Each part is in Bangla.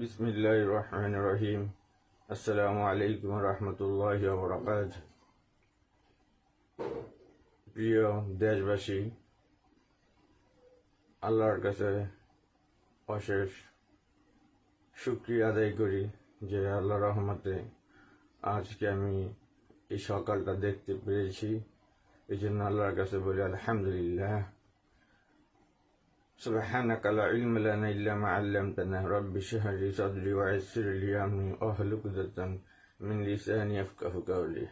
বিসমিল্লাহ রহমান রহিম আসসালামু আলাইকুম রহমতুল্লাহ বরকাত প্রিয় দেশবাসী আল্লাহর কাছে অশেষ শুক্রিয়া আদায় করি যে আল্লাহ রহমতে আজকে আমি এই সকালটা দেখতে পেরেছি এই জন্য আল্লাহর কাছে বলি, আলহামদুলিল্লাহ। سبحانك لا علم لنا إلا ما علمتنا رب اشرح لي صدري ويسر لي أمري واحلل عقدة من লিসানি يفقهوا قولي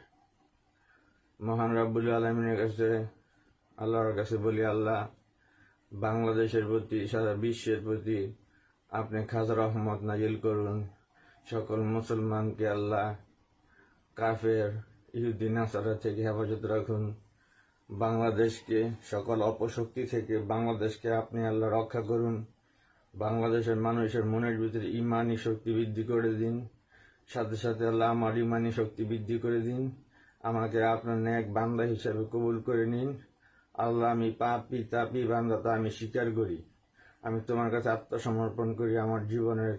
মহান রাব্বুল আলমিনের কাছে আল্লাহর কাছে বলি আল্লাহ বাংলাদেশের প্রতি সারা বিশ্বের প্রতি আপনি খাজা রহমত নাজিল করুন সকল মুসলমানকে আল্লাহ কাফের ইহুদি নাসারা থেকে হেফাজত রাখুন বাংলাদেশকে, সকল অপশক্তি থেকে বাংলাদেশকে আপনি আল্লাহ রক্ষা করুন। বাংলাদেশের মানুষের মনের ভিতরে ইমানি শক্তি বৃদ্ধি করে দিন। সাথে সাথে আল্লাহ আমার ইমানি শক্তি বৃদ্ধি করে দিন। আমাকে আপনার ন্যাক বান্দা হিসাবে কবুল করে নিন। আল্লাহ, আমি পাপি তাপি বান্দা তা আমি স্বীকার করি। আমি তোমার কাছে আত্মসমর্পণ করি। আমার জীবনের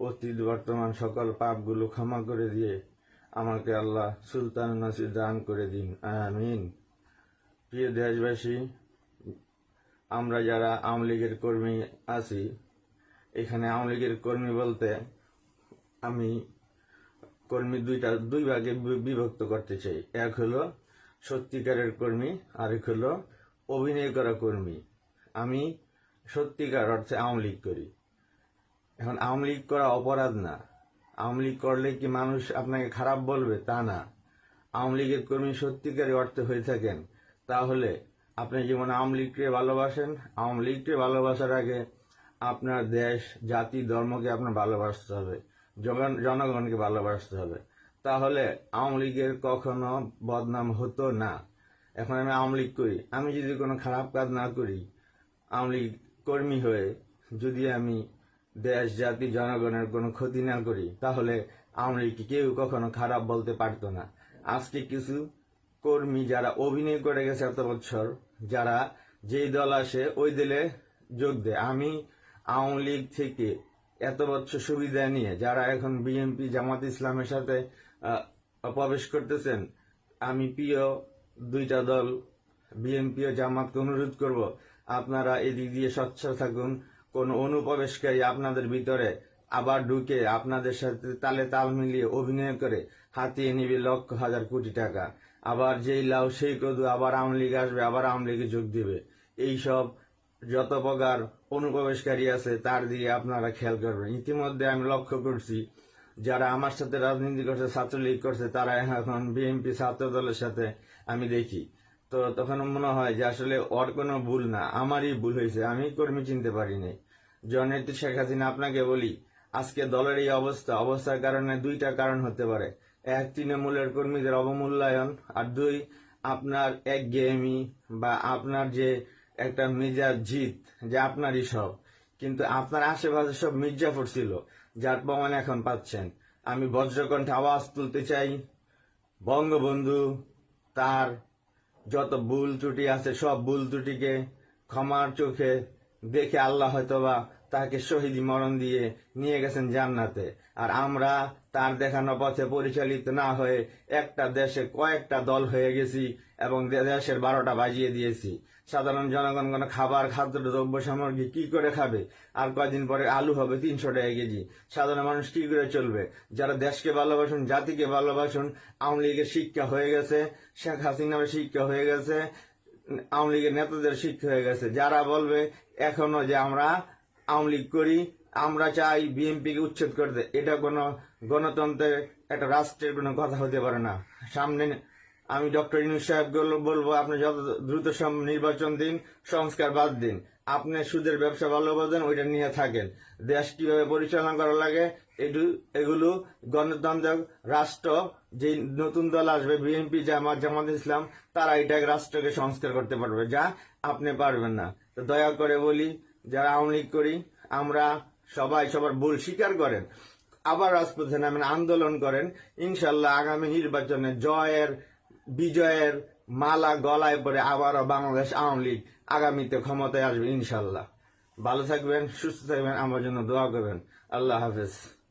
অতীত বর্তমান সকল পাপগুলো ক্ষমা করে দিয়ে আমাকে আল্লাহ সুলতান নাসির দান করে দিন। আমিন। প্রিয় দেশবাসী, আমরা যারা আওয়ামী লীগের কর্মী আছি, এখানে আওয়ামী লীগের কর্মী বলতে আমি কর্মী দুইটা, দুই ভাগে বিভক্ত করতে চাই। এক হলো সত্যিকারের কর্মী, আরেক হলো অভিনয় করা কর্মী। আমি সত্যিকার অর্থে আওয়ামী লীগ করি। এখন আওয়ামী লীগ করা অপরাধ না। আওয়ামী লীগ করলে কি মানুষ আপনাকে খারাপ বলবে? তা না। আওয়ামী লীগের কর্মী সত্যিকারের অর্থে হয়ে থাকেন। তাহলে আপনি যেমন আওয়ামী লীগকে ভালোবাসেন, আওয়ামী লীগকে ভালোবাসার আগে আপনার দেশ, জাতি, ধর্মকে আপনার ভালোবাসতে হবে জন- জনগণকে ভালোবাসতে হবে। তাহলে আওয়ামী লীগের কখনো বদনাম হতো না। এখন আমি আওয়ামী লীগ করি। আমি যদি কোনো খারাপ কাজ না করি, আওয়ামী লীগ কর্মী হয়ে যদি আমি দেশ, জাতি, জনগণের কোনো ক্ষতি না করি, তাহলে আওয়ামী লীগকে কেউ কখনো খারাপ বলতে পারতো না। আজকে কিছু কর্মী যারা অভিনয় করে গেছে এত বছর যারা যেই দল আসে, ওই দলে যোগ দেয়। আমি আওয়ামী লীগ থেকে এত বছর সুবিধা নিয়ে, যারা এখন বিএনপি জামাত ইসলামের সাথে প্রবেশ করতেছেন, আমি প্রিয় দুইটা দল বিএনপি ও জামাতকে অনুরোধ করব, আপনারা এদিক দিয়ে স্বচ্ছ থাকুন, কোন অনুপ্রবেশকারী আপনাদের ভিতরে আবার ঢুকে আপনাদের সাথে তালে তাল মিলিয়ে অভিনয় করে হাতিয়ে নিবে লক্ষ হাজার কোটি টাকা। আবার যেই লাউ, সেই কদু, আবার আওয়ামী লীগ আসবে, আবার আওয়ামী লীগে যোগ দিবে। এইসব যত প্রকার অনুপ্রবেশকারী আছে, তার দিকে আপনারা খেয়াল করবেন। ইতিমধ্যে আমি লক্ষ্য করছি, যারা আমার সাথে রাজনীতি করছে, ছাত্রলীগ করছে, তারা এখন বিএনপি ছাত্র দলের সাথে আমি দেখি। তো তখন মনে হয় যে আসলে ওর কোনো ভুল না, আমারই ভুল হয়েছে, আমি কর্মী চিনতে পারিনি জননেত্রী শেখ হাসিনা, আপনাকে বলি, আজকে দলের এই অবস্থা, অবস্থার কারণে দুইটা কারণ হতে পারে। এক তৃণমূলের কর্মীদের অবমূল্যায়ন আর দুই, আপনার এক গেমি বা আপনার যে একটা মেজাজ জিত, যে আপনারই সব। কিন্তু আপনার আশেপাশে সব মির্জাফর ছিল, যার প্রমাণ এখন পাচ্ছেন। আমি বজ্রকণ্ঠে আওয়াজ তুলতে চাই। বঙ্গবন্ধু, তার যত ভুল ত্রুটি আছে, সব ভুল ত্রুটিকে ক্ষমার চোখে দেখে আল্লাহ হয়তোবা তাকে শহীদ মরণ দিয়ে নিয়ে গেছেন জান্নাতে। আর আমরা তার দেখানো পথে পরিচালিত না হয়ে একটা দেশে কয়েকটা দল হয়ে গেছি এবং দেশের বারোটা বাজিয়ে দিয়েছি। সাধারণ জনগণ কোনো খাবার, খাদ্য, দ্রব্য, সামগ্রী কি করে খাবে? আর কয়দিন পরে আলু হবে তিনশো টাকা কেজি। সাধারণ মানুষ কি করে চলবে? যারা দেশকে ভালোবাসুন, জাতিকে ভালোবাসুন, আওয়ামী লীগের শিক্ষা হয়ে গেছে, শেখ হাসিনার শিক্ষা হয়ে গেছে, আওয়ামী লীগের নেতাদের শিক্ষা হয়ে গেছে। যারা বলবে এখনও যে আমরা আওয়ামী লীগ করি, আমরা চাই বিএনপিকে উচ্ছেদ করতে এটা কোনো গণতন্ত্রের একটা রাষ্ট্রের কোনো কথা হতে পারে না। সামনে আমি ডক্টর ইনু সাহেব বলব, আপনি যত দ্রুত নির্বাচন দিন, সংস্কার বাদ দিন। আপনি সুদের ব্যবসা ভালোবাসেন ওইটা নিয়ে থাকেন। দেশ কীভাবে পরিচালনা করা লাগে এটু- এগুলো গণতন্ত্র, রাষ্ট্র, যে নতুন দল আসবে, বিএনপি, জামাত জামাত ইসলাম, তারা এটাকে রাষ্ট্রকে সংস্কার করতে পারবে। যা আপনি পারবেন না। তো দয়া করে বলি যারা আওয়ামী লীগ করি, আমরা সবাই সবার ভুল স্বীকার করেন। আবার রাজপথে নামেন, আন্দোলন করেন। ইনশাল্লাহ আগামী নির্বাচনে জয়ের, বিজয়ের মালা গলায় পরে আবারও বাংলাদেশ আওয়ামী লীগ আগামীতে ক্ষমতায় আসবে ইনশাল্লাহ। ভালো থাকবেন, সুস্থ থাকবেন, আমার জন্য দোয়া করবেন। আল্লাহ হাফেজ।